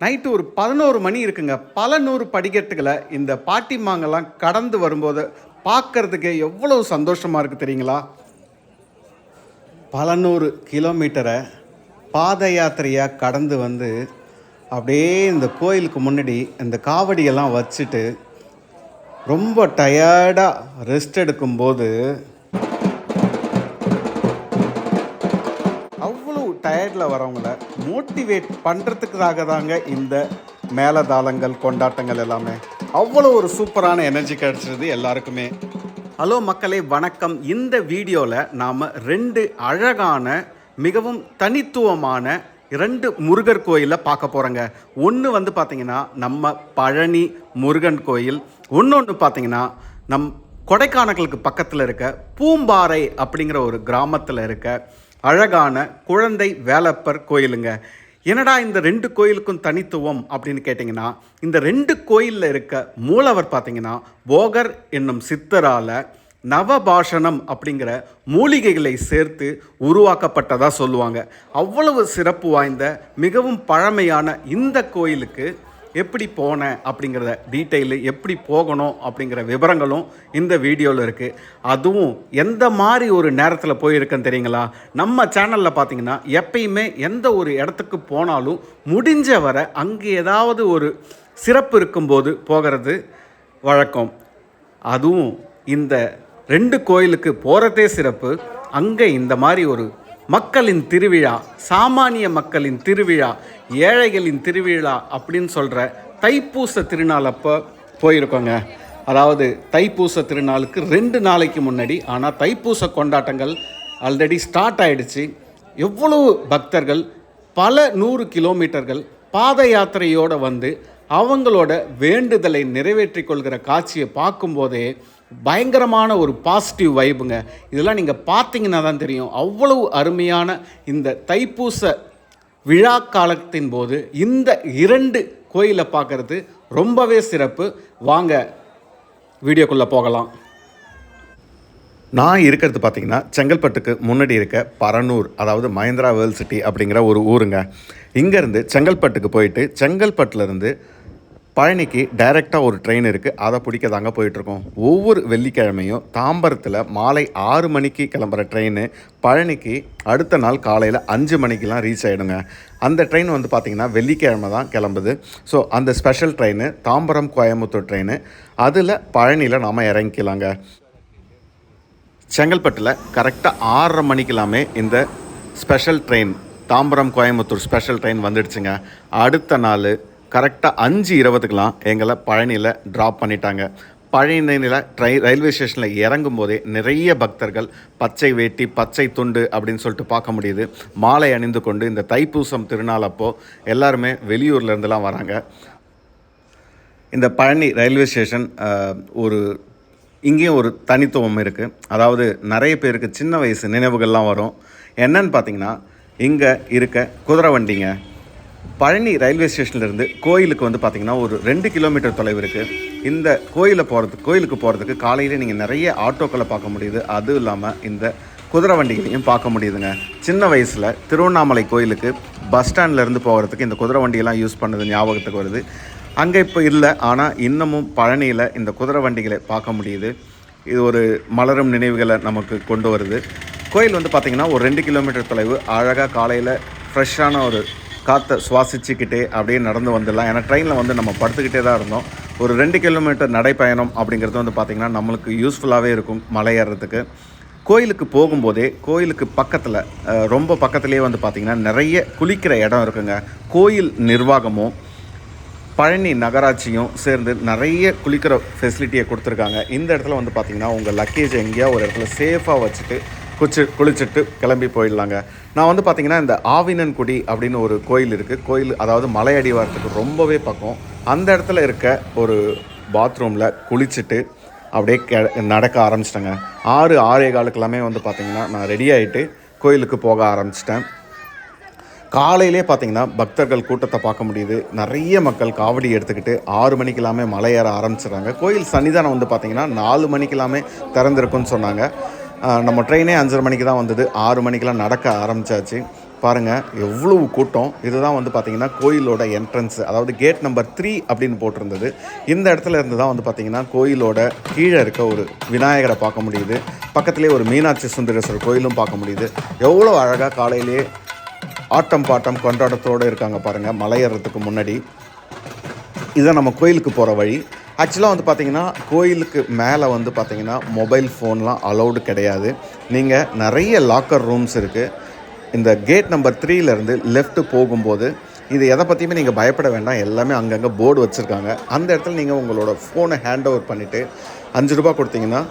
Night ஒரு பதினோரு மணி இருக்குங்க. பல நூறு படிக்கட்டுகளை இந்த பாட்டிமாங்கெல்லாம் கடந்து வரும்போது பார்க்கறதுக்கு எவ்வளோ சந்தோஷமாக இருக்குது தெரியுங்களா? பல நூறு கிலோமீட்டரை பாத யாத்திரையாக கடந்து வந்து அப்படியே இந்த கோயிலுக்கு முன்னாடி இந்த காவடியெல்லாம் வச்சுட்டு ரொம்ப டயர்டாக ரெஸ்ட் எடுக்கும்போது அவ்வளோ டயர்டில் வரவங்கள மோட்டிவேட் பண்ணுறதுக்காக தாங்க இந்த மேலதாளங்கள் கொண்டாட்டங்கள் எல்லாமே. அவ்வளோ ஒரு சூப்பரான எனர்ஜி கிடச்சிருது எல்லாருக்குமே. ஹலோ மக்களே வணக்கம். இந்த வீடியோவில் நாம் ரெண்டு அழகான மிகவும் தனித்துவமான ரெண்டு முருகர் கோயிலை பார்க்க போகிறோங்க ஒன்று வந்து பார்த்திங்கன்னா நம்ம பழனி முருகன் கோயில். இன்னொன்று பார்த்தீங்கன்னா நம் கொடைக்கானலுக்கு பக்கத்தில் இருக்க பூம்பாறை அப்படிங்கிற ஒரு கிராமத்தில் இருக்க அழகான குழந்தை வேலப்பர் கோயிலுங்க. என்னடா இந்த ரெண்டு கோயிலுக்கும் தனித்துவம் அப்படின்னு கேட்டிங்கன்னா இந்த ரெண்டு கோயிலில் இருக்க மூலவர் பார்த்தீங்கன்னா போகர் என்னும் சித்தரால் நவபாஷணம் அப்படிங்கிற மூலிகைகளை சேர்த்து உருவாக்கப்பட்டதாக சொல்லுவாங்க. அவ்வளவு சிறப்பு வாய்ந்த மிகவும் பழமையான இந்த கோயிலுக்கு எப்படி போனேன் அப்படிங்கிறத டீட்டெயிலு எப்படி போகணும் அப்படிங்கிற விவரங்களும் இந்த வீடியோவில் இருக்குது அதுவும் எந்த மாதிரி ஒரு நேரத்தில் போயிருக்கேன்னு தெரியுங்களா? நம்ம சேனலில் பார்த்தீங்கன்னா எப்பயுமே எந்த ஒரு இடத்துக்கு போனாலும் முடிஞ்ச வரை அங்கே ஏதாவது ஒரு சிறப்பு இருக்கும்போது போகிறது வழக்கம். அதுவும் இந்த ரெண்டு கோயிலுக்கு போகிறதே சிறப்பு. அங்கே இந்த மாதிரி ஒரு மக்களின் திருவிழா சாமானிய மக்களின் திருவிழா ஏழைகளின் திருவிழா அப்படின்னு சொல்கிற தைப்பூச திருநாள் அப்போ போயிருக்கோங்க. அதாவது தைப்பூச திருநாளுக்கு ரெண்டு நாளைக்கு முன்னாடி ஆனால் தைப்பூச கொண்டாட்டங்கள் ஆல்ரெடி ஸ்டார்ட் ஆகிடுச்சு எவ்வளவு பக்தர்கள் பல நூறு கிலோமீட்டர்கள் பாத யாத்திரையோடு வந்து அவங்களோட வேண்டுதலை நிறைவேற்றிக் கொள்கிற காட்சியை பார்க்கும்போதே பயங்கரமான ஒரு பாசிட்டிவ் வைபுங்க இதெல்லாம் நீங்கள் பார்த்தீங்கன்னா தான் தெரியும். அவ்வளவு அருமையான இந்த தைப்பூச விழா காலத்தின் போது இந்த இரண்டு கோயிலை பார்க்குறது ரொம்பவே சிறப்பு. வாங்க வீடியோக்குள்ளே போகலாம். நான் இருக்கிறது பார்த்தீங்கன்னா செங்கல்பட்டுக்கு முன்னாடி இருக்க பரனூர் அதாவது மஹேந்திரா வேர்ல்ட் சிட்டி அப்படிங்கிற ஒரு ஊருங்க. இங்கேருந்து செங்கல்பட்டுக்கு போயிட்டு செங்கல்பட்டுலேருந்து பழனிக்கு டைரெக்டாக ஒரு ட்ரெயின் இருக்குது அதை பிடிக்க தாங்க போயிட்டுருக்கோம். ஒவ்வொரு வெள்ளிக்கிழமையும் தாம்பரத்தில் மாலை ஆறு மணிக்கு கிளம்புற ட்ரெயின் பழனிக்கு அடுத்த நாள் காலையில் அஞ்சு மணிக்கெலாம் ரீச் ஆகிடுங்க அந்த ட்ரெயின் வந்து பார்த்திங்கன்னா வெள்ளிக்கிழமை தான் கிளம்புது. ஸோ அந்த special train Tambaram Coimbatore train அதில் பழனியில் நாம் இறங்கிக்கலாங்க. செங்கல்பட்டில் கரெக்டாக ஆறரை மணிக்கெல்லாமே இந்த special train Tambaram Coimbatore special train வந்துடுச்சுங்க. அடுத்த நாள் கரெக்டாக அஞ்சு இருபதுக்கெலாம் எங்களை பழனியில் ட்ராப் பண்ணிட்டாங்க. பழனியில் ட்ரை ரயில்வே ஸ்டேஷனில் இறங்கும் போதே நிறைய பக்தர்கள் பச்சை வேட்டி பச்சை துண்டு அப்படின்னு சொல்லிட்டு பார்க்க முடியுது. மாலை அணிந்து கொண்டு இந்த தைப்பூசம் திருநாள் அப்போது எல்லாருமே வெளியூர்லேருந்துலாம் வராங்க. இந்த பழனி ரயில்வே ஸ்டேஷன் ஒரு இங்கேயும் ஒரு தனித்துவம் இருக்குது அதாவது நிறைய பேருக்கு சின்ன வயசு நினைவுகள்லாம் வரும். என்னன்னு பார்த்தீங்கன்னா இங்கே இருக்க குதிரை வண்டிங்க பழனி ரயில்வே ஸ்டேஷன்லேருந்து கோயிலுக்கு வந்து பார்த்திங்கன்னா ஒரு ரெண்டு கிலோமீட்டர் தொலைவு இருக்குது இந்த கோயிலை போகிறதுக்கு கோயிலுக்கு போகிறதுக்கு காலையிலே நீங்கள் நிறைய ஆட்டோக்களை பார்க்க முடியுது. அதுவும் இல்லாமல் இந்த குதிரை வண்டிகளையும் பார்க்க முடியுதுங்க. சின்ன வயசில் திருவண்ணாமலை கோயிலுக்கு பஸ் ஸ்டாண்ட்லேருந்து போகிறதுக்கு இந்த குதிரை வண்டியெல்லாம் யூஸ் பண்ணது ஞாபகத்துக்கு வருது. அங்கே இப்போ இல்லை ஆனால் இன்னமும் பழனியில் இந்த குதிரை வண்டிகளை பார்க்க முடியுது. இது ஒரு மலரும் நினைவுகளை நமக்கு கொண்டு வருது. கோயில் வந்து பார்த்திங்கன்னா ஒரு ரெண்டு கிலோமீட்டர் தொலைவு. அழகாக காலையில் ஃப்ரெஷ்ஷான ஒரு காற்றை சுவாசிச்சுக்கிட்டே அப்படியே நடந்து வந்துடலாம். ஏன்னா ட்ரெயினில் வந்து நம்ம படுத்துக்கிட்டே தான் இருந்தோம். ஒரு ரெண்டு கிலோமீட்டர் நடைப்பயணம் அப்படிங்கிறது வந்து பார்த்திங்கன்னா நம்மளுக்கு யூஸ்ஃபுல்லாகவே இருக்கும் மலை ஏறுறதுக்கு கோயிலுக்கு போகும்போதே கோயிலுக்கு பக்கத்தில் ரொம்ப பக்கத்துலேயே வந்து பார்த்திங்கன்னா நிறைய குளிக்கிற இடம் இருக்குங்க. கோயில் நிர்வாகமும் பழனி நகராட்சியும் சேர்ந்து நிறைய குளிக்கிற ஃபெசிலிட்டியை கொடுத்துருக்காங்க. இந்த இடத்துல வந்து பார்த்திங்கன்னா உங்கள் லக்கேஜ் எங்கேயா ஒரு இடத்துல சேஃபாக வச்சுட்டு குச்சி குளிச்சுட்டு கிளம்பி போயிடலாங்க. நான் வந்து பார்த்திங்கன்னா இந்த ஆவினன்குடி அப்படின்னு ஒரு கோயில் இருக்குது கோயில் அதாவது மலை அடிவாரத்துக்கு ரொம்பவே பக்கம். அந்த இடத்துல இருக்க ஒரு பாத்ரூமில் குளிச்சுட்டு அப்படியே கெ நடக்க ஆரம்பிச்சிட்டேங்க. ஆறு ஆறே காலுக்கெல்லாமே வந்து பார்த்திங்கன்னா நான் ரெடி ஆகிட்டு கோயிலுக்கு போக ஆரம்பிச்சிட்டேன். காலையிலே பார்த்தீங்கன்னா பக்தர்கள் கூட்டத்தை பார்க்க முடியுது. நிறைய மக்கள் காவடி எடுத்துக்கிட்டு ஆறு மணிக்கெல்லாமே மலை ஏற ஆரம்பிச்சிடுறாங்க. கோயில் சன்னிதானம் வந்து பார்த்திங்கன்னா நாலு மணிக்கெல்லாமே திறந்திருக்குன்னு சொன்னாங்க. நம்ம ட்ரெயினே அஞ்சரை மணிக்கு தான் வந்தது. ஆறு மணிக்கெலாம் நடக்க ஆரம்பித்தாச்சு பாருங்கள் எவ்வளவு கூட்டம். இதுதான் வந்து பார்த்திங்கன்னா கோயிலோட என்ட்ரன்ஸ் அதாவது கேட் நம்பர் த்ரீ அப்படின்னு போட்டிருந்தது. இந்த இடத்துல இருந்து தான் வந்து பார்த்திங்கன்னா கோயிலோட கீழே இருக்க ஒரு விநாயகரை பார்க்க முடியுது. பக்கத்துலேயே ஒரு மீனாட்சி சுந்தரேஸ்வரர் கோயிலும் பார்க்க முடியுது. எவ்வளோ அழகாக காலையிலேயே ஆட்டம் பாட்டம் கொண்டாட்டத்தோடு இருக்காங்க பாருங்கள் மலை ஏறுறதுக்கு முன்னாடி. இதுதான் நம்ம கோயிலுக்கு போகிற வழி ஆக்சுவலாக வந்து பார்த்தீங்கன்னா கோயிலுக்கு மேலே வந்து பார்த்தீங்கன்னா மொபைல் ஃபோன்லாம் அலௌடு கிடையாது. நீங்கள் நிறைய லாக்கர் ரூம்ஸ் இருக்குது இந்த கேட் நம்பர் த்ரீலேருந்து லெஃப்ட் போகும்போது இது எதை பற்றியுமே நீங்கள் பயப்பட வேண்டாம். எல்லாமே அங்கங்கே போர்டு வச்சுருக்காங்க. அந்த இடத்துல நீங்கள் உங்களோட ஃபோனை ஹேண்ட் ஓவர் பண்ணிவிட்டு அஞ்சு ரூபா கொடுத்தீங்கன்னா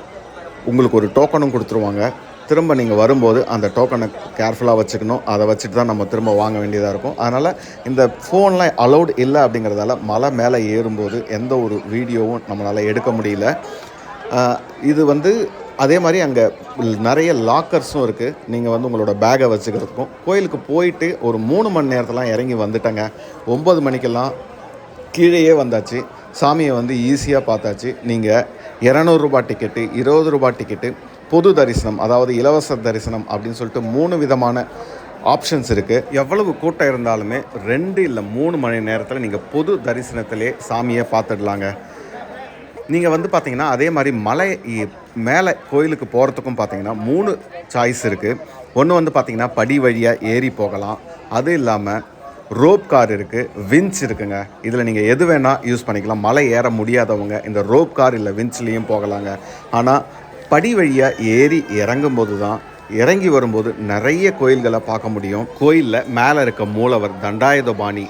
உங்களுக்கு ஒரு டோக்கனும் கொடுத்துருவாங்க. திரும்ப நீங்கள் வரும்போது அந்த டோக்கனை கேர்ஃபுல்லாக வச்சுக்கணும். அதை வச்சுட்டு தான் நம்ம திரும்ப வாங்க வேண்டியதாக இருக்கும். அதனால் இந்த ஃபோன்லாம் அலௌட் இல்லை அப்படிங்கிறதால மலை மேலே ஏறும்போது எந்த ஒரு வீடியோவும் நம்மளால் எடுக்க முடியல. இது வந்து அதே மாதிரி அங்கே நிறைய லாக்கர்ஸும் இருக்குது நீங்கள் வந்து உங்களோட பேக்கை வச்சுக்கிறதுக்கும். கோயிலுக்கு போயிட்டு ஒரு மூணு மணி நேரத்தெலாம் இறங்கி வந்துட்டேங்க. ஒம்பது மணிக்கெல்லாம் கீழேயே வந்தாச்சு. சாமியை வந்து ஈஸியாக பார்த்தாச்சு. நீங்கள் இரநூறுபா டிக்கெட்டு இருபது ரூபா டிக்கெட்டு பொது தரிசனம் அதாவது இலவச தரிசனம் அப்படின்னு சொல்லிட்டு மூணு விதமான ஆப்ஷன்ஸ் இருக்குது எவ்வளவு கூட்டம் இருந்தாலுமே ரெண்டு இல்லை மூணு மணி நேரத்தில் நீங்கள் பொது தரிசனத்திலே சாமியை பார்த்துடலாங்க. நீங்கள் வந்து பார்த்தீங்கன்னா அதே மாதிரி மலை மேலே கோயிலுக்கு போகிறதுக்கும் பார்த்தீங்கன்னா மூணு சாய்ஸ் இருக்குது ஒன்று வந்து பார்த்தீங்கன்னா படி வழியாக ஏறி போகலாம். அது இல்லாமல் ரோப் கார் இருக்குது விஞ்ச் இருக்குங்க. இதில் நீங்கள் எது வேணால் யூஸ் பண்ணிக்கலாம். மலை ஏற முடியாதவங்க இந்த ரோப் கார் இல்லை விஞ்ச்லேயும் போகலாங்க. ஆனால் படி வழியாக ஏறி இறங்கும்போது தான் இறங்கி வரும்போது நிறைய கோயில்களை பார்க்க முடியும். கோயிலில் மேலே இருக்க மூலவர் தண்டாயுதபாணி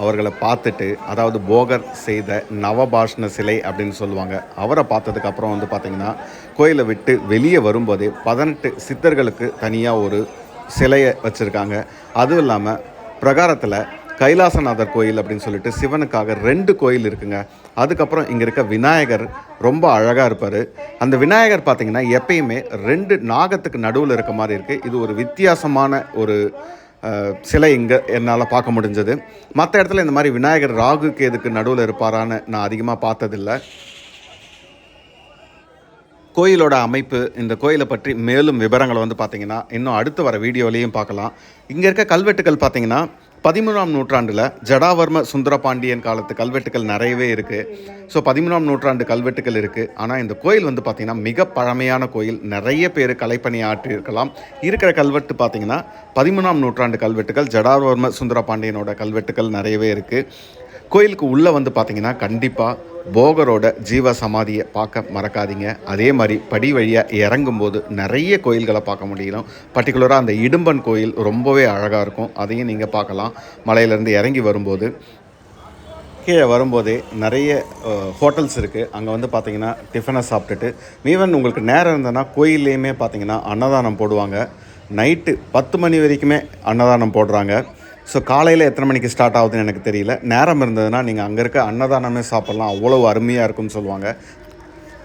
அவர்களை பார்த்துட்டு அதாவது போகர் செய்த நவபாஷ்ண சிலை அப்படின்னு சொல்லுவாங்க அவரை பார்த்ததுக்கப்புறம் வந்து பார்த்திங்கன்னா கோயிலை விட்டு வெளியே வரும்போதே பதினெட்டு சித்தர்களுக்கு தனியாக ஒரு சிலையை வச்சுருக்காங்க. அதுவும் இல்லாமல் பிரகாரத்தில் கைலாசநாதர் கோயில் அப்படின்னு சொல்லிட்டு சிவனுக்காக ரெண்டு கோயில் இருக்குங்க. அதுக்கப்புறம் இங்கே இருக்க விநாயகர் ரொம்ப அழகாக இருப்பார். அந்த விநாயகர் பார்த்திங்கன்னா எப்பயுமே ரெண்டு நாகத்துக்கு நடுவில் இருக்க மாதிரி இருக்குது இது ஒரு வித்தியாசமான ஒரு சிலை இங்கே என்னால் பார்க்க முடிஞ்சது. மற்ற இடத்துல இந்த மாதிரி விநாயகர் ராகு கேதுக்கு நடுவில் இருப்பாரான்னு நான் அதிகமாக பார்த்ததில்லை. கோயிலோட அமைப்பு இந்த கோயிலை பற்றி மேலும் விவரங்களை வந்து பார்த்திங்கன்னா இன்னும் அடுத்து வர வீடியோலையும் பார்க்கலாம். இங்கே இருக்க கல்வெட்டுகள் பார்த்திங்கன்னா பதிமூணாம் நூற்றாண்டில் ஜடாவர்ம சுந்தரபாண்டியன் காலத்து கல்வெட்டுகள் நிறையவே இருக்குது ஸோ பதிமூணாம் நூற்றாண்டு கல்வெட்டுகள் இருக்குது ஆனால் இந்த கோயில் வந்து பார்த்திங்கன்னா மிக பழமையான கோயில். நிறைய பேர் கலைப்பணி ஆற்றியிருக்கலாம். இருக்கிற கல்வெட்டு பார்த்திங்கன்னா பதிமூணாம் நூற்றாண்டு கல்வெட்டுகள் ஜடாவர்ம சுந்தரபாண்டியனோட கல்வெட்டுகள் நிறையவே இருக்குது கோயிலுக்கு உள்ளே வந்து பார்த்தீங்கன்னா கண்டிப்பாக போகரோட ஜீவ சமாதியை பார்க்க மறக்காதீங்க. அதே மாதிரி படி வழியாக இறங்கும்போது நிறைய கோயில்களை பார்க்க முடியும் பர்டிகுலராக அந்த இடும்பன் கோயில் ரொம்பவே அழகாக இருக்கும். அதையும் நீங்கள் பார்க்கலாம். மலையிலேருந்து இறங்கி வரும்போது கீழே வரும்போதே நிறைய ஹோட்டல்ஸ் இருக்குது அங்கே வந்து பார்த்தீங்கன்னா டிஃபனை சாப்பிட்டுட்டு ஈவன் உங்களுக்கு நேரம் இருந்ததுன்னா கோயில்லையுமே பார்த்தீங்கன்னா அன்னதானம் போடுவாங்க. நைட்டு பத்து மணி வரைக்குமே அன்னதானம் போடுறாங்க. ஸோ காலையில் எத்தனை மணிக்கு ஸ்டார்ட் ஆகுதுன்னு எனக்கு தெரியல. நேரம் இருந்ததுன்னா நீங்கள் அங்கே இருக்க அன்னதானமே சாப்பிட்லாம். அவ்வளோ அருமையாக இருக்கும்னு சொல்லுவாங்க.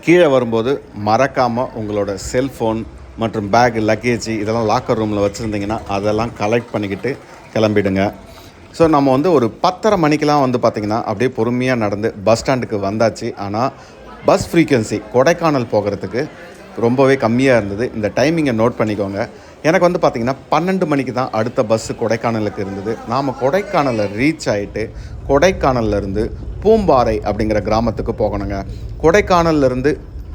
கீழே வரும்போது மறக்காமல் உங்களோட செல்ஃபோன் மற்றும் பேக் லக்கேஜ் இதெல்லாம் லாக்கர் ரூமில் வச்சுருந்தீங்கன்னா அதெல்லாம் கலெக்ட் பண்ணிக்கிட்டு கிளம்பிடுங்க. ஸோ நம்ம வந்து ஒரு பத்தரை மணிக்கெலாம் வந்து பார்த்திங்கன்னா அப்படியே பொறுமையாக நடந்து பஸ் ஸ்டாண்டுக்கு வந்தாச்சு. ஆனால் பஸ் ஃப்ரீக்குவென்சி கொடைக்கானல் போகிறதுக்கு ரொம்பவே கம்மியாக இருந்தது. இந்த டைமிங்கை நோட் பண்ணிக்கோங்க. எனக்கு வந்து பார்த்திங்கன்னா பன்னெண்டு மணிக்கு தான் அடுத்த பஸ்ஸு கொடைக்கானலுக்கு இருந்தது. நாம் கொடைக்கானலில் ரீச் ஆகிட்டு கொடைக்கானல்ல இருந்து பூம்பாறை அப்படிங்கிற கிராமத்துக்கு போகணுங்க. கொடைக்கானல்ல இருந்து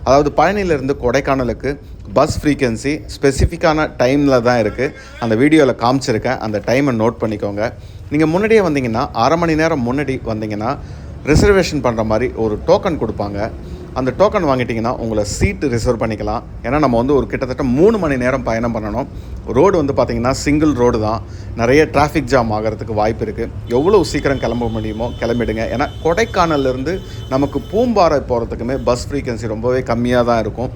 அதாவது பழனியிலேருந்து கொடைக்கானலுக்கு பஸ் ஃப்ரீக்வன்சி ஸ்பெசிஃபிக்கான டைமில் தான் இருக்குது அந்த வீடியோவில் காமிச்சிருக்கேன். அந்த டைமை நோட் பண்ணிக்கோங்க. நீங்கள் முன்னாடியே வந்தீங்கன்னா அரை மணி நேரம் முன்னாடி வந்தீங்கன்னா ரிசர்வேஷன் பண்ணுற மாதிரி ஒரு டோக்கன் கொடுப்பாங்க. அந்த டோக்கன் வாங்கிட்டிங்கன்னா உங்களை சீட்டு ரிசர்வ் பண்ணிக்கலாம். ஏன்னா நம்ம வந்து ஒரு கிட்டத்தட்ட மூணு மணி நேரம் பயணம் பண்ணணும். ரோடு வந்து பார்த்திங்கன்னா சிங்கிள் ரோடு தான். நிறைய டிராஃபிக் ஜாம் ஆகிறதுக்கு வாய்ப்பு இருக்குது எவ்வளோ சீக்கிரம் கிளம்ப முடியுமோ கிளம்பிடுங்க. ஏன்னா கொடைக்கானல்லேருந்து நமக்கு பூம்பாறை போகிறதுக்குமே பஸ் ஃப்ரீக்வன்சி ரொம்பவே கம்மியாக தான் இருக்கும்.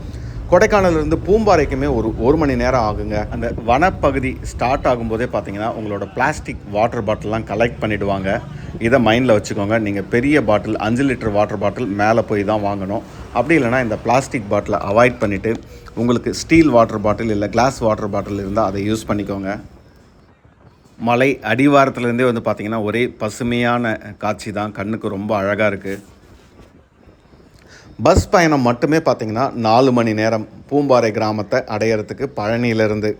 கொடைக்கானல்லேருந்து பூம்பாறைக்குமே ஒரு ஒரு மணி நேரம் ஆகுங்க. அந்த வனப்பகுதி ஸ்டார்ட் ஆகும்போதே பார்த்தீங்கன்னா உங்களோட பிளாஸ்டிக் வாட்டர் பாட்டிலெலாம் கலெக்ட் பண்ணிவிடுவாங்க இதை மைண்டில் வச்சுக்கோங்க. நீங்கள் பெரிய பாட்டில் அஞ்சு லிட்டர் வாட்டர் பாட்டில் மேலே போய் தான் வாங்கணும். அப்படி இல்லைனா இந்த பிளாஸ்டிக் பாட்டிலை அவாய்ட் பண்ணிவிட்டு உங்களுக்கு ஸ்டீல் வாட்டர் பாட்டில் இல்லை கிளாஸ் வாட்டர் பாட்டில் இருந்தால் அதை யூஸ் பண்ணிக்கோங்க. மலை அடிவாரத்துலேருந்தே வந்து பார்த்திங்கன்னா ஒரே பசுமையான காட்சி தான். கண்ணுக்கு ரொம்ப அழகாக இருக்குது பஸ் பயணம் மட்டுமே பார்த்தீங்கன்னா நாலு மணி நேரம் பூம்பாறை கிராமத்தை அடையிறதுக்கு பழனியிலேருந்து.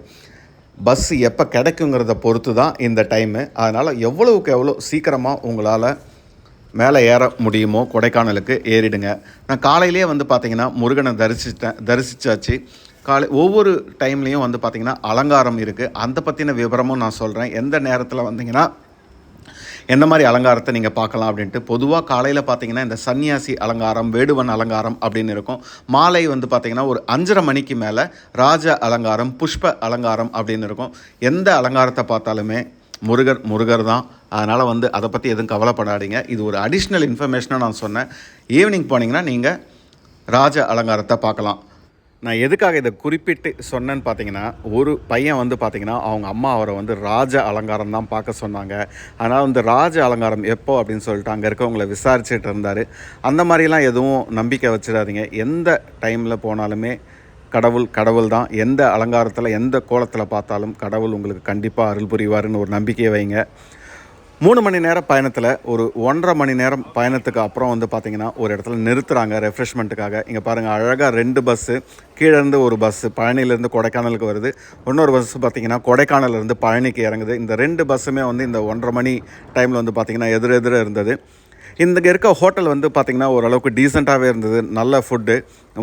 பஸ் எப்போ கிடைக்குங்கிறத பொறுத்து தான் இந்த டைமு. அதனால் எவ்வளவுக்கு எவ்வளோ சீக்கிரமாக உங்களால் மேலே ஏற முடியுமோ கொடைக்கானலுக்கு ஏறிடுங்க. நான் காலையிலேயே வந்து பார்த்திங்கன்னா முருகனை தரிசித்தேன் தரிசித்தாச்சு காலை ஒவ்வொரு டைம்லேயும் வந்து பார்த்திங்கன்னா அலங்காரம் இருக்குது அந்த பற்றின விவரமும் நான் சொல்கிறேன் எந்த நேரத்தில் வந்தீங்கன்னா எந்த மாதிரி அலங்காரத்தை நீங்கள் பார்க்கலாம் அப்படின்ட்டு பொதுவாக காலையில் பார்த்தீங்கன்னா இந்த சன்னியாசி அலங்காரம் வேடுவன் அலங்காரம் அப்படின்னு இருக்கும். மாலை வந்து பார்த்தீங்கன்னா ஒரு அஞ்சரை மணிக்கு மேலே ராஜ அலங்காரம் புஷ்ப அலங்காரம் அப்படின்னு இருக்கும். எந்த அலங்காரத்தை பார்த்தாலுமே முருகர் முருகர் தான். அதனால் வந்து அதை பற்றி எதுவும் கவலைப்படாதீங்க. இது ஒரு அடிஷ்னல் இன்ஃபர்மேஷனாக நான் சொன்னேன். ஈவினிங் போனீங்கன்னா நீங்கள் ராஜ அலங்காரத்தை பார்க்கலாம். நான் எதுக்காக இதை குறிப்பிட்டு சொன்னேன்னு பார்த்தீங்கன்னா ஒரு பையன் வந்து பார்த்தீங்கன்னா அவங்க அம்மா அவரை வந்து ராஜ அலங்காரம் தான் பார்க்க சொன்னாங்க. ஆனால் வந்து ராஜ அலங்காரம் எப்போ அப்படின்னு சொல்லிட்டு அங்கே இருக்கவங்கள விசாரிச்சுட்டு இருந்தார். அந்த மாதிரிலாம் எதுவும் நம்பிக்கை வச்சிடாதீங்க. எந்த டைமில் போனாலுமே கடவுள் கடவுள் தான். எந்த அலங்காரத்தில் எந்த கோலத்தில் பார்த்தாலும் கடவுள் உங்களுக்கு கண்டிப்பாக அருள் புரிவாருன்னு ஒரு நம்பிக்கையை வைங்க. மூணு மணி நேரம் பயணத்தில் ஒரு ஒன்றரை மணி நேரம் பயணத்துக்கு அப்புறம் வந்து பார்த்திங்கன்னா ஒரு இடத்துல நிறுத்துகிறாங்க ரெஃப்ரெஷ்மெண்ட்டுக்காக இங்கே பாருங்கள் அழகாக ரெண்டு பஸ்ஸு கீழேருந்து ஒரு பஸ்ஸு பழனியிலேருந்து கொடைக்கானலுக்கு வருது. இன்னொரு பஸ்ஸு பார்த்திங்கன்னா கொடைக்கானல்லேருந்து பழனிக்கு இறங்குது. இந்த ரெண்டு பஸ்ஸுமே வந்து இந்த ஒன்றரை மணி டைமில் வந்து பார்த்திங்கன்னா எதிர் எதிர இருந்தது. இந்த இருக்க ஹோட்டல் வந்து பார்த்திங்கன்னா ஓரளவுக்கு டீசெண்டாகவே இருந்தது. நல்ல ஃபுட்டு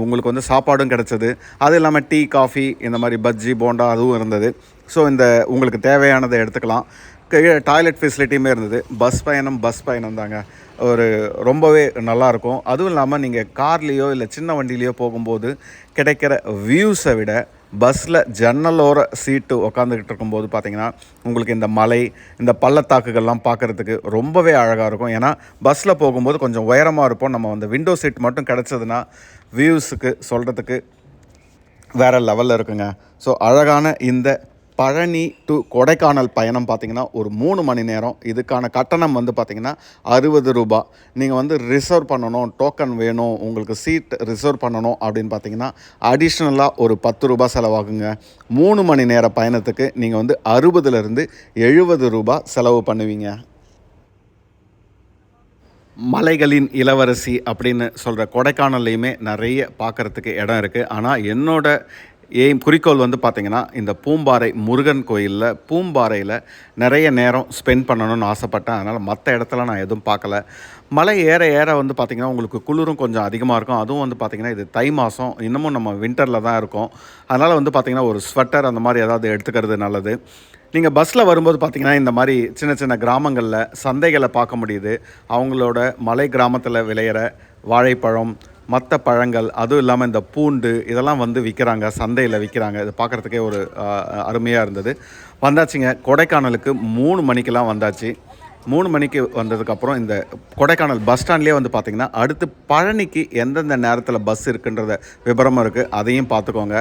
உங்களுக்கு வந்து சாப்பாடும் கிடச்சிது. அது இல்லாமல் டீ காஃபி இந்த மாதிரி பஜ்ஜி போண்டா அதுவும் இருந்தது. ஸோ இந்த உங்களுக்கு தேவையானதை எடுத்துக்கலாம். கீழே டாய்லெட் ஃபெசிலிட்டியுமே இருந்தது. பஸ் பயணம் பஸ் பயணம் தாங்க. ஒரு ரொம்பவே நல்லாயிருக்கும் அதுவும் இல்லாமல் நீங்கள் கார்லேயோ இல்லை சின்ன வண்டிலேயோ போகும்போது கிடைக்கிற வியூஸை விட பஸ்ஸில் ஜன்னலோர சீட்டு உக்காந்துக்கிட்டு இருக்கும்போது பார்த்திங்கன்னா உங்களுக்கு இந்த மலை இந்த பள்ளத்தாக்குகள்லாம் பார்க்குறதுக்கு ரொம்பவே அழகாக இருக்கும். ஏன்னா பஸ்ஸில் போகும்போது கொஞ்சம் உயரமாக இருப்போம். நம்ம அந்த விண்டோ சீட் மட்டும் கிடச்சதுன்னா வியூஸுக்கு சொல்கிறதுக்கு வேறு லெவலில் இருக்குங்க. ஸோ அழகான இந்த பழனி டு கொடைக்கானல் பயணம் பார்த்தீங்கன்னா ஒரு மூணு மணி நேரம். இதுக்கான கட்டணம் வந்து பார்த்திங்கன்னா அறுபது ரூபா. நீங்கள் வந்து ரிசர்வ் பண்ணணும் டோக்கன் வேணும் உங்களுக்கு சீட் ரிசர்வ் பண்ணணும் அப்படின்னு பார்த்தீங்கன்னா அடிஷ்னலாக ஒரு பத்து ரூபா செலவாகுங்க. மூணு மணி நேர பயணத்துக்கு நீங்கள் வந்து அறுபதுலேருந்து எழுபது ரூபா செலவு பண்ணுவீங்க. மலைகளின் இளவரசி அப்படின்னு சொல்கிற கொடைக்கானல்லையுமே நிறைய பார்க்குறதுக்கு இடம் இருக்குது ஆனால் என்னோட ஏன் குறிக்கோள் வந்து பார்த்திங்கன்னா இந்த பூம்பாறை முருகன் கோயிலில் பூம்பாறையில் நிறைய நேரம் ஸ்பெண்ட் பண்ணணும்னு ஆசைப்பட்டேன். அதனால் மற்ற இடத்துல நான் எதுவும் பார்க்கல மலை ஏற ஏற வந்து பார்த்திங்கன்னா உங்களுக்கு குளிரும் கொஞ்சம் அதிகமாக இருக்கும். அதுவும் வந்து பார்த்திங்கன்னா இது தை மாதம் இன்னமும் நம்ம வின்டரில் தான் இருக்கும். அதனால் வந்து பார்த்திங்கன்னா ஒரு ஸ்வெட்டர் அந்த மாதிரி ஏதாவது எடுத்துக்கிறது நல்லது. நீங்கள் பஸ்ஸில் வரும்போது பார்த்தீங்கன்னா இந்த மாதிரி சின்ன சின்ன கிராமங்களில் சந்தைகளை பார்க்க முடியுது. அவங்களோட மலை கிராமத்தில் விளையிற வாழைப்பழம் மற்ற பழங்கள் அதுவும் இல்லாமல் இந்த பூண்டு இதெல்லாம் வந்து விற்கிறாங்க சந்தையில் விற்கிறாங்க இது பார்க்குறதுக்கே ஒரு அருமையாக இருந்தது. வந்தாச்சுங்க கொடைக்கானலுக்கு மூணு மணிக்கெலாம் வந்தாச்சு. மூணு மணிக்கு வந்ததுக்கப்புறம் இந்த கொடைக்கானல் பஸ் ஸ்டாண்ட்லேயே வந்து பார்த்திங்கன்னா அடுத்து பழனிக்கு எந்தெந்த நேரத்தில் பஸ் இருக்குன்றத விபரமும் இருக்குது அதையும் பார்த்துக்கோங்க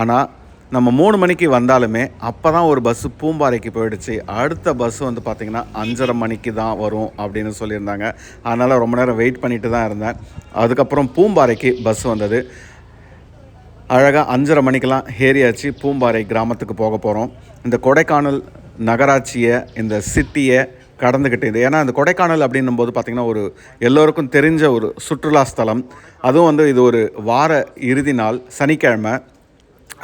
ஆனால் நம்ம மூணு மணிக்கு வந்தாலுமே அப்போ தான் ஒரு பஸ்ஸு பூம்பாறைக்கு போயிடுச்சு. அடுத்த பஸ் வந்து பார்த்திங்கன்னா அஞ்சரை மணிக்கு தான் வரும் அப்படின்னு சொல்லியிருந்தாங்க. அதனால் ரொம்ப நேரம் வெயிட் பண்ணிட்டு தான் இருந்தேன். அதுக்கப்புறம் பூம்பாறைக்கு பஸ் வந்தது. அழகாக அஞ்சரை மணிக்கெலாம் ஏறியாச்சு. பூம்பாறை கிராமத்துக்கு போக போகிறோம் இந்த கொடைக்கானல் நகராட்சியை இந்த சிட்டியை கடந்துக்கிட்டு இது. ஏன்னா இந்த கொடைக்கானல் அப்படின்னும் போது பார்த்திங்கன்னா ஒரு எல்லோருக்கும் தெரிஞ்ச ஒரு சுற்றுலா ஸ்தலம். அதுவும் வந்து இது ஒரு வார இறுதி நாள் சனிக்கிழமை.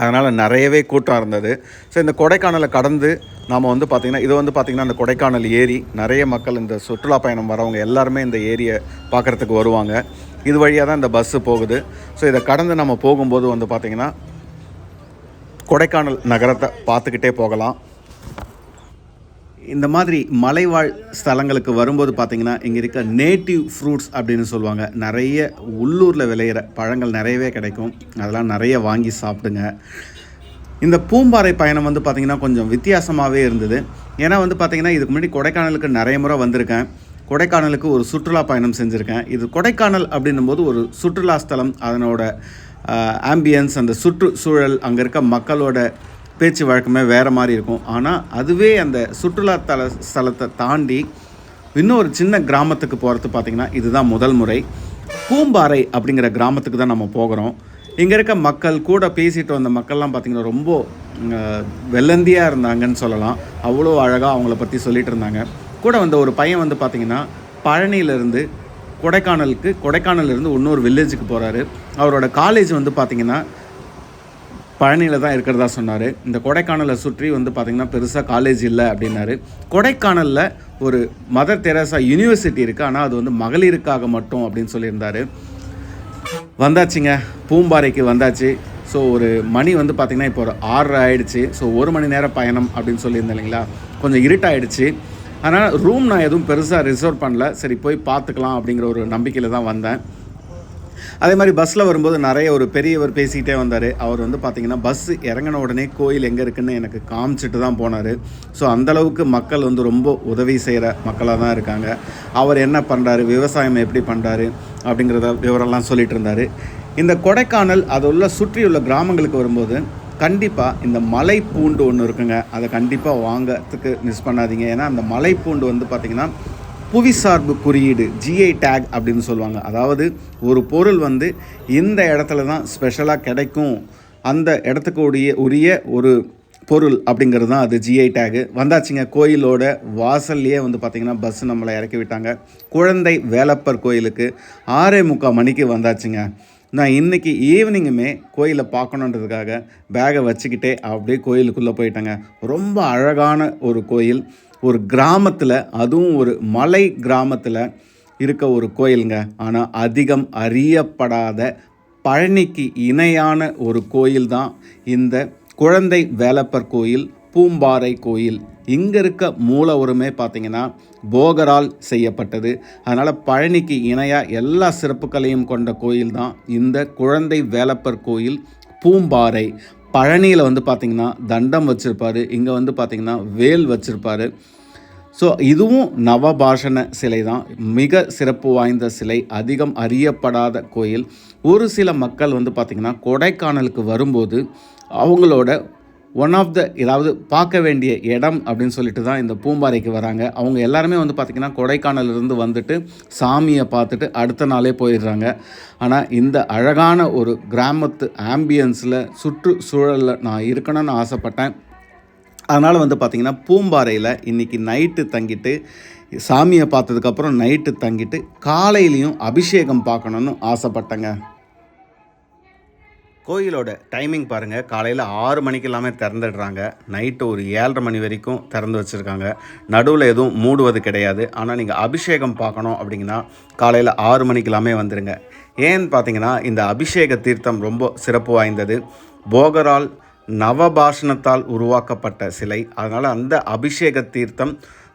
அதனால் நிறையவே கூட்டம் இருந்தது. ஸோ இந்த கொடைக்கானலை கடந்து நாம் வந்து பார்த்திங்கன்னா இது வந்து பார்த்திங்கன்னா இந்த கொடைக்கானல் ஏரி நிறைய மக்கள் இந்த சுற்றுலா பயணம் வரவங்க எல்லாருமே இந்த ஏரியை பார்க்குறதுக்கு வருவாங்க. இது வழியாக தான் இந்த பஸ்ஸு போகுது. ஸோ இதை கடந்து நம்ம போகும்போது வந்து பார்த்திங்கன்னா கொடைக்கானல் நகரத்தை பார்த்துக்கிட்டே போகலாம். இந்த மாதிரி மலைவாழ் ஸ்தலங்களுக்கு வரும்போது பார்த்திங்கன்னா இங்கே இருக்க நேட்டிவ் ஃப்ரூட்ஸ் அப்படின்னு சொல்லுவாங்க. நிறைய உள்ளூரில் விளையிற பழங்கள் நிறையவே கிடைக்கும். அதெல்லாம் நிறைய வாங்கி சாப்பிடுங்க. இந்த பூம்பாறை பயணம் வந்து பார்த்திங்கன்னா கொஞ்சம் வித்தியாசமாகவே இருந்தது. ஏன்னா வந்து பார்த்திங்கன்னா இதுக்கு முன்னாடி கொடைக்கானலுக்கு நிறைய முறை வந்திருக்கேன். கொடைக்கானலுக்கு ஒரு சுற்றுலா பயணம் செஞ்சுருக்கேன். இது கொடைக்கானல் அப்படின்னும் போது ஒரு சுற்றுலா ஸ்தலம். அதனோட ஆம்பியன்ஸ் அந்த சுற்றுச்சூழல் அங்கே இருக்க மக்களோட பேச்சு வழக்கமே வேறு மாதிரி இருக்கும். ஆனால் அதுவே அந்த சுற்றுலா தல ஸ்தலத்தை தாண்டி இன்னொரு சின்ன கிராமத்துக்கு போகிறது பார்த்திங்கன்னா இதுதான் முதல் முறை. பூம்பாறை அப்படிங்கிற கிராமத்துக்கு தான் நம்ம போகிறோம். இங்கே இருக்க மக்கள் கூட பேசிட்டு வந்த மக்கள்லாம் பார்த்திங்கன்னா ரொம்ப வெள்ளந்தியாக இருந்தாங்கன்னு சொல்லலாம். அவ்வளோ அழகாக அவங்கள பற்றி சொல்லிட்டு இருந்தாங்க. கூட வந்த ஒரு பையன் வந்து பார்த்திங்கன்னா பழனியிலேருந்து கொடைக்கானலுக்கு கொடைக்கானல்லேருந்து இன்னொரு வில்லேஜுக்கு போகிறாரு அவரோட காலேஜ் வந்து பார்த்திங்கன்னா பழனியில் தான் இருக்கிறதா சொன்னார். இந்த கொடைக்கானலை சுற்றி வந்து பார்த்திங்கன்னா பெருசாக காலேஜ் இல்லை அப்படின்னாரு. கொடைக்கானலில் ஒரு மதர் தெரசா யூனிவர்சிட்டி இருக்குது ஆனால் அது வந்து மகளிருக்காக மட்டும் அப்படின்னு சொல்லியிருந்தார். வந்தாச்சுங்க. பூம்பாறைக்கு வந்தாச்சு. ஸோ ஒரு மணி வந்து பார்த்திங்கன்னா இப்போ ஒரு ஆறரை ஆயிடுச்சு. ஸோ ஒரு மணி நேரம் பயணம் அப்படின்னு சொல்லியிருந்தேன் இல்லைங்களா? கொஞ்சம் இருட்டாயிடுச்சு. அதனால் ரூம் நான் எதுவும் பெருசாக ரிசர்வ் பண்ணல. சரி போய் பார்த்துக்கலாம் அப்படிங்கிற ஒரு நம்பிக்கையில் தான் வந்தேன். அதே மாதிரி பஸ்ஸில் வரும்போது நிறைய ஒரு பெரியவர் பேசிக்கிட்டே வந்தார். அவர் வந்து பார்த்திங்கன்னா பஸ் இறங்கின உடனே கோயில் எங்கே இருக்குன்னு எனக்கு காமிச்சிட்டு தான் போனார். ஸோ அந்தளவுக்கு மக்கள் வந்து ரொம்ப உதவி செய்கிற மக்களாக தான் இருக்காங்க. அவர் என்ன பண்ணுறாரு விவசாயம் எப்படி பண்ணுறாரு அப்படிங்கிறத விவரம்லாம் சொல்லிட்டு இருந்தார். இந்த கொடைக்கானல் அது உள்ள சுற்றியுள்ள கிராமங்களுக்கு வரும்போது கண்டிப்பாக இந்த மலை பூண்டு ஒன்று இருக்குங்க. அதை கண்டிப்பாக வாங்கிறதுக்கு மிஸ் பண்ணாதீங்க. ஏன்னா அந்த மலை பூண்டு வந்து பார்த்திங்கன்னா புவிசார்பு குறியீடு ஜிஐ டேக் அப்படின்னு சொல்லுவாங்க. அதாவது ஒரு பொருள் வந்து இந்த இடத்துல தான் ஸ்பெஷலாக கிடைக்கும். அந்த இடத்துக்கு உரிய உரிய ஒரு பொருள் அப்படிங்கிறது தான் அது ஜிஐ டேகு வந்தாச்சுங்க கோயிலோட வாசல்லையே வந்து பார்த்திங்கன்னா பஸ் நம்மளை இறக்கி விட்டாங்க. குழந்தை வேலப்பர் கோயிலுக்கு ஆறே முக்கால் மணிக்கு வந்தாச்சுங்க. நான் இன்றைக்கி ஈவினிங்குமே கோயிலை பார்க்கணுன்றதுக்காக பேகை வச்சுக்கிட்டே அப்படியே கோயிலுக்குள்ளே போயிட்டேங்க. ரொம்ப அழகான ஒரு கோயில். ஒரு கிராமத்தில் அதுவும் ஒரு மலை கிராமத்தில் இருக்க ஒரு கோயிலுங்க. ஆனால் அதிகம் அறியப்படாத பழனிக்கு இணையான ஒரு கோயில் தான் இந்த குழந்தை வேலப்பர் கோயில் பூம்பாறை கோயில். இங்கே இருக்க மூலவருமே பார்த்திங்கன்னா போகரால் செய்யப்பட்டது. அதனால் பழனிக்கு இணையாக எல்லா சிறப்புகளையும் கொண்ட கோயில் தான் இந்த குழந்தை வேலப்பர் கோயில் பூம்பாறை. பழனியில் வந்து பார்த்திங்கன்னா தண்டம் வச்சுருப்பாரு. இங்கே வந்து பார்த்திங்கன்னா வேல் வச்சுருப்பாரு. ஸோ இதுவும் நவபாஷண சிலை தான் மிக சிறப்பு வாய்ந்த சிலை. அதிகம் அறியப்படாத கோயில். ஒரு சில மக்கள் வந்து பார்த்திங்கன்னா கொடைக்கானலுக்கு வரும்போது அவங்களோட ஒன் ஆஃப் த ஏதாவது பார்க்க வேண்டிய இடம் அப்படின்னு சொல்லிட்டு தான் இந்த பூம்பாறைக்கு வராங்க. அவங்க எல்லாருமே வந்து பார்த்திங்கன்னா கொடைக்கானலிருந்து வந்துட்டு சாமியை பார்த்துட்டு அடுத்த நாளே போயிடுறாங்க. ஆனால் இந்த அழகான ஒரு கிராமத்து ஆம்பியன்ஸில் சுற்றுச்சூழலில் நான் இருக்கணும்னு ஆசைப்பட்டேன். அதனால் வந்து பார்த்திங்கன்னா பூம்பாறையில் இன்றைக்கி நைட்டு தங்கிட்டு சாமியை பார்த்ததுக்கப்புறம் நைட்டு தங்கிட்டு காலையிலையும் அபிஷேகம் பார்க்கணுன்னு ஆசைப்பட்டேங்க. கோயிலோட டைமிங் பாருங்கள் காலையில் ஆறு மணிக்கு எல்லாமே திறந்துடுறாங்க. நைட்டு ஒரு ஏழரை மணி வரைக்கும் திறந்து வச்சுருக்காங்க. நடுவில் எதுவும் மூடுவது கிடையாது. ஆனால் நீங்கள் அபிஷேகம் பார்க்கணும் அப்படிங்கன்னா காலையில் ஆறு மணிக்கு எல்லாமே வந்துடுங்க ஏன்னு பார்த்தீங்கன்னா இந்த அபிஷேக தீர்த்தம் ரொம்ப சிறப்பு வாய்ந்தது. போகரால் நவபாஷணத்தால் உருவாக்கப்பட்ட சிலை. அதனால் அந்த அபிஷேக தீர்த்தம்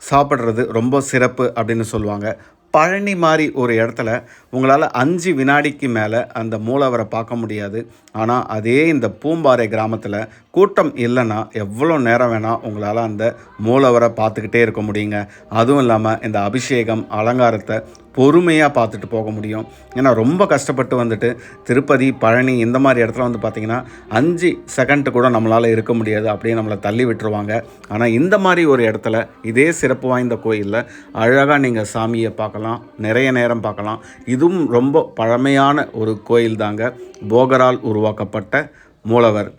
சாப்பிட்றது ரொம்ப சிறப்பு அப்படின்னு சொல்லுவாங்க. பழனி மாதிரி ஒரு இடத்துல உங்களால் அஞ்சு வினாடிக்கு மேலே அந்த மூலவரை பார்க்க முடியாது. ஆனால் அதே இந்த பூம்பாறை கிராமத்தில் கூட்டம் இல்லைன்னா எவ்வளோ நேரம் வேணால் உங்களால் அந்த மூலவரை பார்த்துக்கிட்டே இருக்க முடியுங்க. அதுவும் இல்லாமல் இந்த அபிஷேகம் அலங்காரத்தை பொறுமையாக பார்த்துட்டு போக முடியும். ஏன்னா ரொம்ப கஷ்டப்பட்டு வந்துட்டு திருப்பதி பழனி இந்த மாதிரி இடத்துல வந்து பார்த்திங்கன்னா அஞ்சு செகண்ட் கூட நம்மளால் இருக்க முடியாது. அப்படியே நம்மளை தள்ளி விட்டுருவாங்க. ஆனால் இந்த மாதிரி ஒரு இடத்துல இதே சிறப்பு வாய்ந்த கோயிலில் அழகாக நீங்கள் சாமியை பார்க்கலாம் நிறைய நேரம் பார்க்கலாம். இதுவும் ரொம்ப பழமையான ஒரு கோயில் தாங்க. போகரால் உருவாக்கப்பட்ட மூலவர்.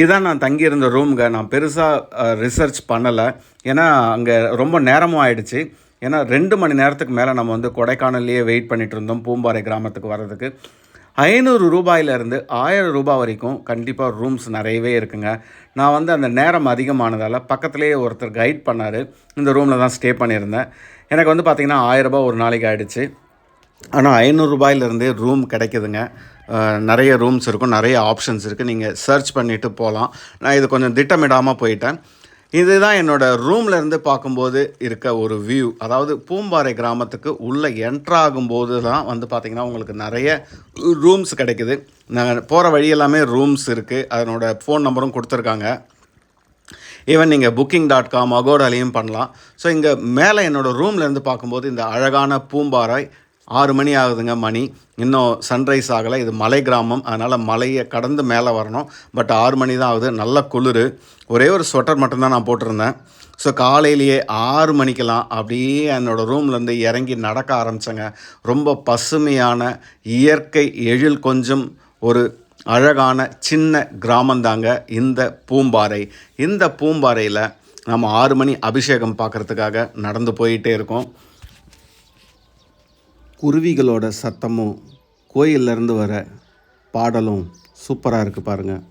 இதுதான் நான் தங்கியிருந்த ரூம்ங்க நான் பெருசாக ரிசர்ச் பண்ணலை. ஏன்னா அங்கே ரொம்ப நேரமும் ஆயிடுச்சு. ஏன்னா ரெண்டு மணி நேரத்துக்கு மேலே நம்ம வந்து கொடைக்கானல்லையே வெயிட் பண்ணிட்டு இருந்தோம் பூம்பாறை கிராமத்துக்கு வர்றதுக்கு. ஐநூறு ரூபாயிலேருந்து ஆயிரம் ரூபாய் வரைக்கும் கண்டிப்பாக ரூம்ஸ் நிறையவே இருக்குங்க. நான் வந்து அந்த நேரம் அதிகமானதால் பக்கத்துலேயே ஒருத்தர் கைட் பண்ணார். இந்த ரூமில் தான் ஸ்டே பண்ணியிருந்தேன். எனக்கு வந்து பார்த்திங்கன்னா ஆயிரரூபா ஒரு நாளைக்கு ஆகிடுச்சு ஆனால் ஐநூறுரூபாயிலிருந்தே ரூம் கிடைக்குதுங்க. நிறைய ரூம்ஸ் இருக்கும் நிறைய ஆப்ஷன்ஸ் இருக்குது நீங்கள் சர்ச் பண்ணிவிட்டு போகலாம் நான் இது கொஞ்சம் திட்டமிடாமல் போயிட்டேன். இதுதான் என்னோட ரூம்ல இருந்து பார்க்கும்போது இருக்க ஒரு வியூ அதாவது பூம்பாறை கிராமத்துக்கு உள்ளே என்ட்ராகும்போது தான் வந்து பார்த்திங்கன்னா உங்களுக்கு நிறைய ரூம்ஸ் கிடைக்குது. நாங்கள் போகிற வழி எல்லாமே ரூம்ஸ் இருக்குது அதனோட ஃபோன் நம்பரும் கொடுத்துருக்காங்க. ஈவன் நீங்கள் புக்கிங் டாட் காம் அகோடாலையும் பண்ணலாம். ஸோ இங்கே மேலே என்னோடய ரூம்லேருந்து பார்க்கும்போது இந்த அழகான பூம்பாறை ஆறு மணி ஆகுதுங்க மணி. இன்னும் சன்ரைஸ் ஆகலை. இது மலை கிராமம். அதனால் மலையை கடந்து மேலே வரணும். பட் ஆறு மணி தான் ஆகுது. நல்ல குளிர். ஒரே ஒரு ஸ்வெட்டர் மட்டும்தான் நான் போட்டிருந்தேன். ஸோ காலையிலேயே ஆறு மணிக்கெல்லாம் அப்படியே என்னோடய ரூம்லேருந்து இறங்கி நடக்க ஆரம்பித்தேங்க ரொம்ப பசுமையான இயற்கை எழில் கொஞ்சம் ஒரு அழகான சின்ன கிராமந்தாங்க இந்த பூம்பாறை. இந்த பூம்பாறையில் நம்ம ஆறு மணி அபிஷேகம் பார்க்குறதுக்காக நடந்து போயிட்டே இருக்கோம். குருவிகளோட சத்தமும் கோயிலேருந்து வர பாடலும் சூப்பராக இருக்குது பாருங்கள்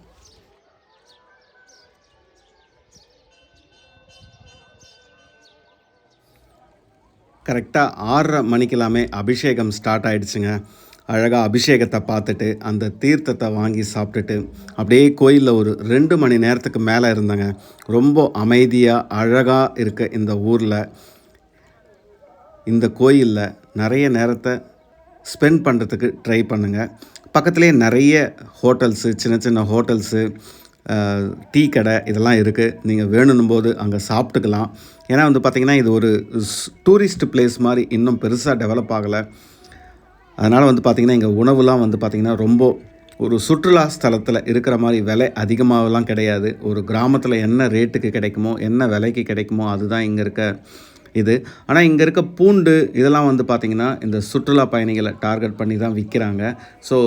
கரெக்டாக ஆறரை மணிக்கெல்லாமே அபிஷேகம் ஸ்டார்ட் ஆகிடுச்சுங்க அழகாக அபிஷேகத்தை பார்த்துட்டு அந்த தீர்த்தத்தை வாங்கி சாப்பிட்டுட்டு அப்படியே கோயிலில் ஒரு ரெண்டு மணி நேரத்துக்கு மேலே இருந்தேங்க. ரொம்ப அமைதியாக அழகாக இருக்க இந்த ஊரில் இந்த கோயிலில் நிறைய நேரத்தை ஸ்பெண்ட் பண்ணுறதுக்கு ட்ரை பண்ணுங்கள் பக்கத்துலேயே நிறைய ஹோட்டல்ஸு சின்ன சின்ன ஹோட்டல்ஸு டீ கடை இதெல்லாம் இருக்குது நீங்கள் வேணும்னும் போது அங்கே சாப்பிட்டுக்கலாம். ஏன்னா வந்து பார்த்திங்கன்னா இது ஒரு டூரிஸ்ட் பிளேஸ் மாதிரி இன்னும் பெருசாக டெவலப் ஆகலை. அதனால் வந்து பார்த்திங்கன்னா இங்கே உணவுலாம் வந்து பார்த்திங்கன்னா ரொம்ப ஒரு சுற்றுலா ஸ்தலத்தில் இருக்கிற மாதிரி விலை அதிகமாகலாம் கிடையாது. ஒரு கிராமத்தில் என்ன ரேட்டுக்கு கிடைக்குமோ என்ன விலைக்கு கிடைக்குமோ அதுதான் இங்கே இருக்க இது. ஆனால் இங்கே இருக்க பூண்டு இதெல்லாம் வந்து பார்த்திங்கன்னா இந்த சுற்றுலா பயணிகளை டார்கெட் பண்ணி தான் விற்கிறாங்க ஸோ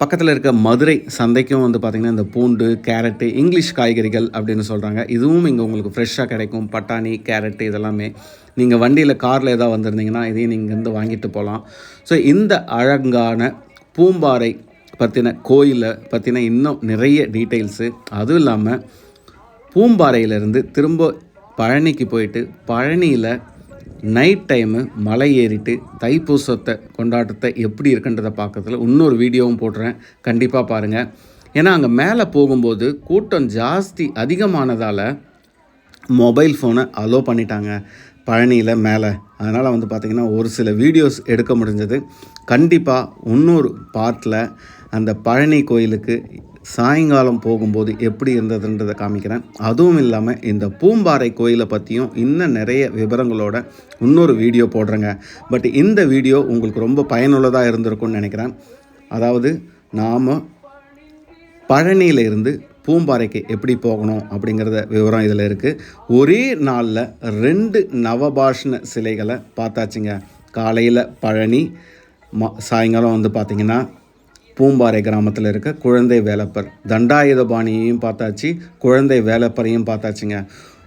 பக்கத்தில் இருக்க மதுரை சந்தைக்கும் வந்து பார்த்திங்கன்னா இந்த பூண்டு கேரட்டு இங்கிலீஷ் காய்கறிகள் அப்படின்னு சொல்கிறாங்க இதுவும் இங்கே உங்களுக்கு ஃப்ரெஷ்ஷாக கிடைக்கும். பட்டாணி கேரட்டு இதெல்லாமே. நீங்கள் வண்டியில் காரில் ஏதாவது வந்திருந்தீங்கன்னா இதையும் நீங்கள் இருந்து வாங்கிட்டு போகலாம். ஸோ இந்த அழகான பூம்பாறை பற்றின கோயிலை பற்றின இன்னும் நிறைய டீட்டெயில்ஸு அதுவும் இல்லாமல் பூம்பாறையிலேருந்து திரும்ப பழனிக்கு போயிட்டு பழனியில் நைட் டைமு மலை ஏறிட்டு தைப்பூசத்தை கொண்டாட்டத்தை எப்படி இருக்குன்றதை பார்க்கறதுல இன்னொரு வீடியோவும் போடுறேன். கண்டிப்பாக பாருங்கள் ஏன்னா அங்கே மேலே போகும்போது கூட்டம் ஜாஸ்தி அதிகமானதால் மொபைல் ஃபோனை அலோ பண்ணிட்டாங்க பழனியில் மேலே. அதனால் வந்து பார்த்திங்கன்னா ஒரு சில வீடியோஸ் எடுக்க முடிஞ்சது. கண்டிப்பாக இன்னொரு பார்ட்டில் அந்த பழனி கோயிலுக்கு சாயங்காலம் போகும்போது எப்படி இருந்ததுன்றதை காமிக்கிறேன். அதுவும் இல்லாமல் இந்த பூம்பாறை கோயிலை பற்றியும் இன்னும் நிறைய விவரங்களோட இன்னொரு வீடியோ போடுறேங்க. பட் இந்த வீடியோ உங்களுக்கு ரொம்ப பயனுள்ளதாக இருந்திருக்கும்னு நினைக்கிறேன். அதாவது நாம் பழனியிலிருந்து பூம்பாறைக்கு எப்படி போகணும் அப்படிங்கிறத விவரம் இதில் இருக்குது ஒரே நாளில் ரெண்டு நவபாஷண சிலைகளை பார்த்தாச்சுங்க. காலையில் பழனி மா சாயங்காலம் வந்து பார்த்திங்கன்னா பூம்பாறை கிராமத்தில் இருக்க குழந்தை வேலப்பர். தண்டாயுதபாணியையும் பார்த்தாச்சு குழந்தை வேலப்பரையும் பார்த்தாச்சுங்க.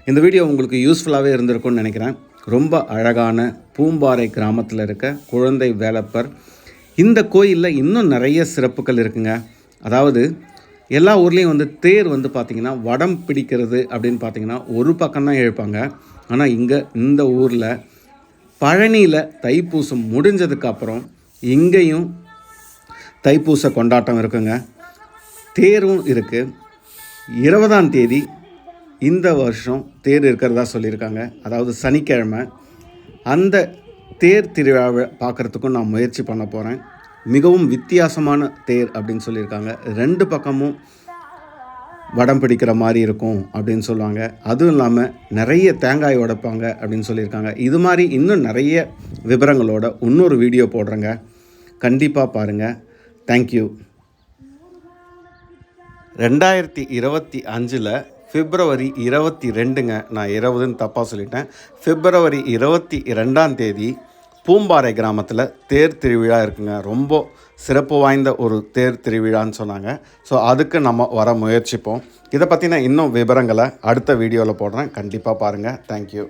இந்த வீடியோ உங்களுக்கு யூஸ்ஃபுல்லாகவே இருந்திருக்கும்னு நினைக்கிறேன். ரொம்ப அழகான பூம்பாறை கிராமத்தில் இருக்க குழந்தை வேலப்பர். இந்த கோயிலில் இன்னும் நிறைய சிறப்புகள் இருக்குங்க. அதாவது எல்லா ஊர்லேயும் வந்து தேர் வந்து பார்த்திங்கன்னா வடம் பிடிக்கிறது அப்படின்னு பார்த்தீங்கன்னா ஒரு பக்கம் தான் இழுப்பாங்க. ஆனால் இங்கே இந்த ஊரில் பழனியில் தைப்பூசம் முடிஞ்சதுக்கப்புறம் இங்கேயும் தைப்பூச கொண்டாட்டம் இருக்குங்க. தேரும் இருக்குது இருபதாம் தேதி இந்த வருஷம் தேர் இருக்கிறதா சொல்லியிருக்காங்க. அதாவது சனிக்கிழமை. அந்த தேர் திருவிழாவை பார்க்குறதுக்கும் நான் முயற்சி பண்ண போகிறேன் மிகவும் வித்தியாசமான தேர் அப்படின்னு சொல்லியிருக்காங்க. ரெண்டு பக்கமும் வடம் பிடிக்கிற மாதிரி இருக்கும் அப்படின்னு சொல்லுவாங்க. அதுவும் இல்லாமல் நிறைய தேங்காய் உடைப்பாங்க அப்படின்னு சொல்லியிருக்காங்க. இது மாதிரி இன்னும் நிறைய விவரங்களோட இன்னொரு வீடியோ போடுறேங்க. கண்டிப்பாக பாருங்கள் தேங்க்யூ ரெண்டாயிரத்தி இருபத்தி அஞ்சில் பிப்ரவரி இருபத்தி ரெண்டுங்க நான் இருபதுன்னு தப்பாக சொல்லிட்டேன். பிப்ரவரி இருபத்தி ரெண்டாம் தேதி பூம்பாறை கிராமத்தில் தேர் திருவிழா இருக்குங்க. ரொம்ப சிறப்பு வாய்ந்த ஒரு தேர் திருவிழான்னு சொன்னாங்க. ஸோ அதுக்கு நம்ம வர முயற்சிப்போம். இதை பற்றின இன்னும் விவரங்களை அடுத்த வீடியோவில் போடுறேன். கண்டிப்பாக பாருங்கள் தேங்க்யூ